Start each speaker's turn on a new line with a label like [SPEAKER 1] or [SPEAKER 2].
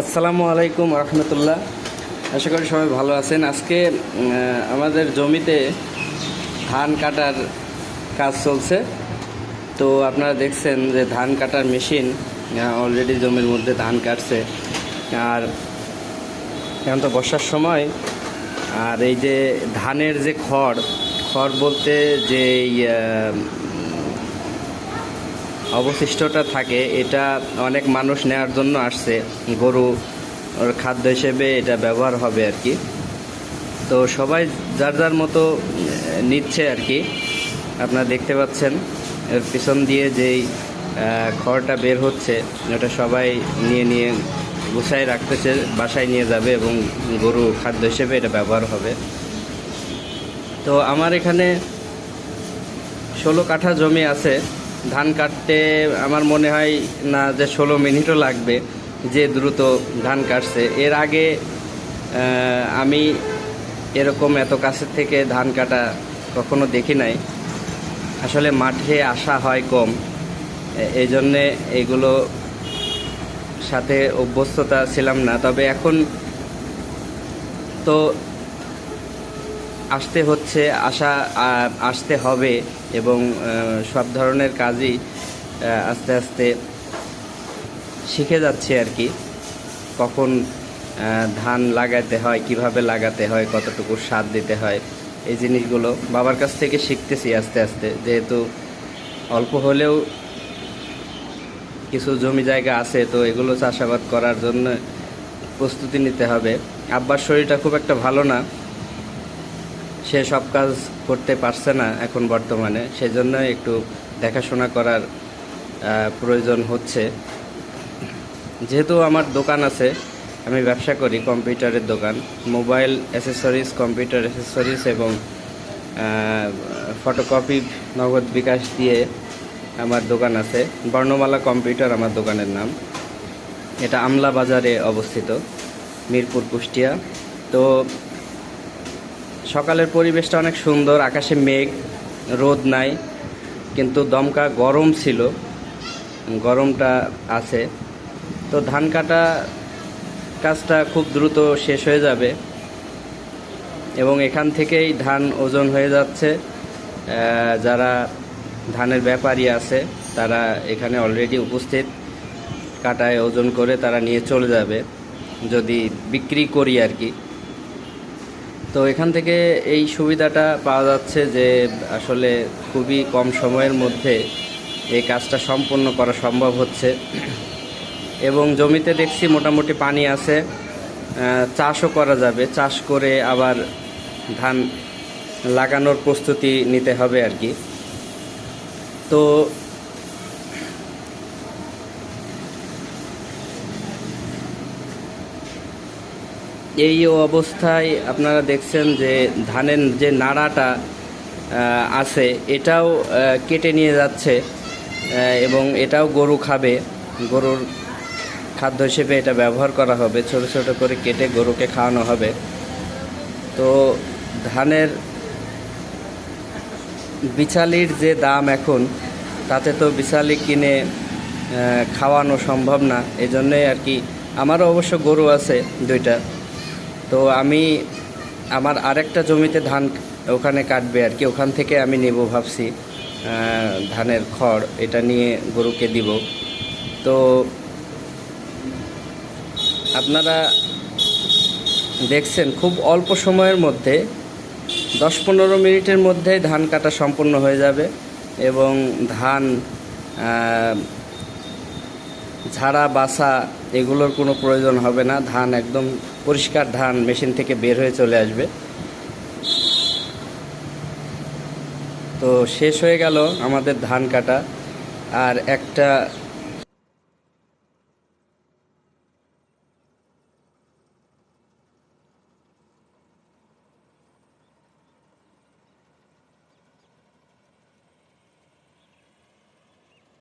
[SPEAKER 1] আসসালামু আলাইকুম রহমতুল্লাহ। আশা করি সবাই ভালো আছেন। আজকে আমাদের জমিতে ধান কাটার কাজ চলছে। তো আপনারা দেখছেন যে ধান কাটার মেশিন অলরেডি জমির মধ্যে ধান কাটছে। আর এখন তো বর্ষার সময়। আর এই যে ধানের যে খড় খড় বলতে যে অবশিষ্টটা থাকে, এটা অনেক মানুষ নেওয়ার জন্য আসছে। গরু খাদ্য হিসেবে এটা ব্যবহার হবে আর কি। তো সবাই যার যার মতো নিচ্ছে আর কি। আপনারা দেখতে পাচ্ছেন, এর পিছন দিয়ে যেই খড়টা বের হচ্ছে, ওটা সবাই নিয়ে নিয়ে গুছাই রাখতেছে, বাসায় নিয়ে যাবে এবং গরু খাদ্য হিসেবে এটা ব্যবহার হবে। তো আমার এখানে ষোলো কাঠা জমি আছে। ধান কাটতে আমার মনে হয় না যে ষোলো মিনিটও লাগবে যে দ্রুত ধান কাটছে। এর আগে আমি এরকম এত কাছের থেকে ধান কাটা কখনো দেখি নাই। আসলে মাঠে আসা হয় কম। এই জন্যে এগুলো সাথে অভ্যস্ততা ছিলাম না। তবে এখন তো আসতে হচ্ছে আসা আসতে হবে এবং সব ধরনের কাজই আস্তে আস্তে শিখে যাচ্ছে আর কি। কখন ধান লাগাতে হয়, কীভাবে লাগাতে হয়, কতটুকু সার দিতে হয়, এই জিনিসগুলো বাবার কাছ থেকে শিখতেছি আস্তে আস্তে। যেহেতু অল্প হলেও কিছু জমি জায়গা আছে, তো এগুলো চাষাবাদ করার জন্য প্রস্তুতি নিতে হবে। আব্বার শরীরটা খুব একটা ভালো না। সে সব কাজ করতে পারছে না এখন বর্তমানে। সেজন্য একটু দেখাশোনা করার প্রয়োজন হচ্ছে। যেহেতু আমার দোকান আছে, আমি ব্যবসা করি কম্পিউটারের দোকান। মোবাইল অ্যাসেসরিজ, কম্পিউটার অ্যাসেসরিজ এবং ফটোকপি নগদ বিকাশ দিয়ে আমার দোকান আছে। বর্ণমালা কম্পিউটার আমার দোকানের নাম। এটা আমলা বাজারে অবস্থিত, মিরপুর কুষ্টিয়া। তো সকালের পরিবেশটা অনেক সুন্দর, আকাশে মেঘ, রোদ নাই, কিন্তু দমকা গরম ছিল, গরমটা আছে। তো ধান কাটা কাজটা খুব দ্রুত শেষ হয়ে যাবে এবং এখান থেকেই ধান ওজন হয়ে যাচ্ছে। যারা ধানের ব্যাপারী আছে, তারা এখানে অলরেডি উপস্থিত। কাটায় ওজন করে তারা নিয়ে চলে যাবে, যদি বিক্রি করি আর কি। তো এখান থেকে এই সুবিধাটা পাওয়া যাচ্ছে যে আসলে খুবই কম সময়ের মধ্যে এই কাজটা সম্পন্ন করা সম্ভব হচ্ছে। এবং জমিতে দেখছি মোটামুটি পানি আছে চাষও করা যাবে। চাষ করে আবার ধান লাগানোর প্রস্তুতি নিতে হবে আর কি। তো এই অবস্থায় আপনারা দেখছেন যে ধানের যে নাড়াটা আছে, এটাও কেটে নিয়ে যাচ্ছে এবং এটাও গরু খাবে। গরুর খাদ্য হিসেবে এটা ব্যবহার করা হবে, ছোট ছোট করে কেটে গরুকে খাওয়ানো হবে। তো ধানের বিচালির যে দাম এখন, তাতে তো বিচালি কিনে খাওয়ানো সম্ভব না। এই জন্যই আর কি, আমারও অবশ্য গরু আছে দুইটা। তো আমি আমার আরেকটা জমিতে ধান ওখানে কাটবে আর কি, ওখান থেকে আমি নেব ভাবছি ধানের খড়, এটা নিয়ে গরুকে দিব। তো আপনারা দেখছেন খুব অল্প সময়ের মধ্যে দশ পনেরো মিনিটের মধ্যে ধান কাটা সম্পূর্ণ হয়ে যাবে এবং ধান ঝাড়া বাসা এগুলোর কোনো প্রয়োজন হবে না। ধান একদম পরিষ্কার ধান মেশিন থেকে বের হয়ে চলে আসবে। তো শেষ হয়ে গেল আমাদের ধান কাটা। আর একটা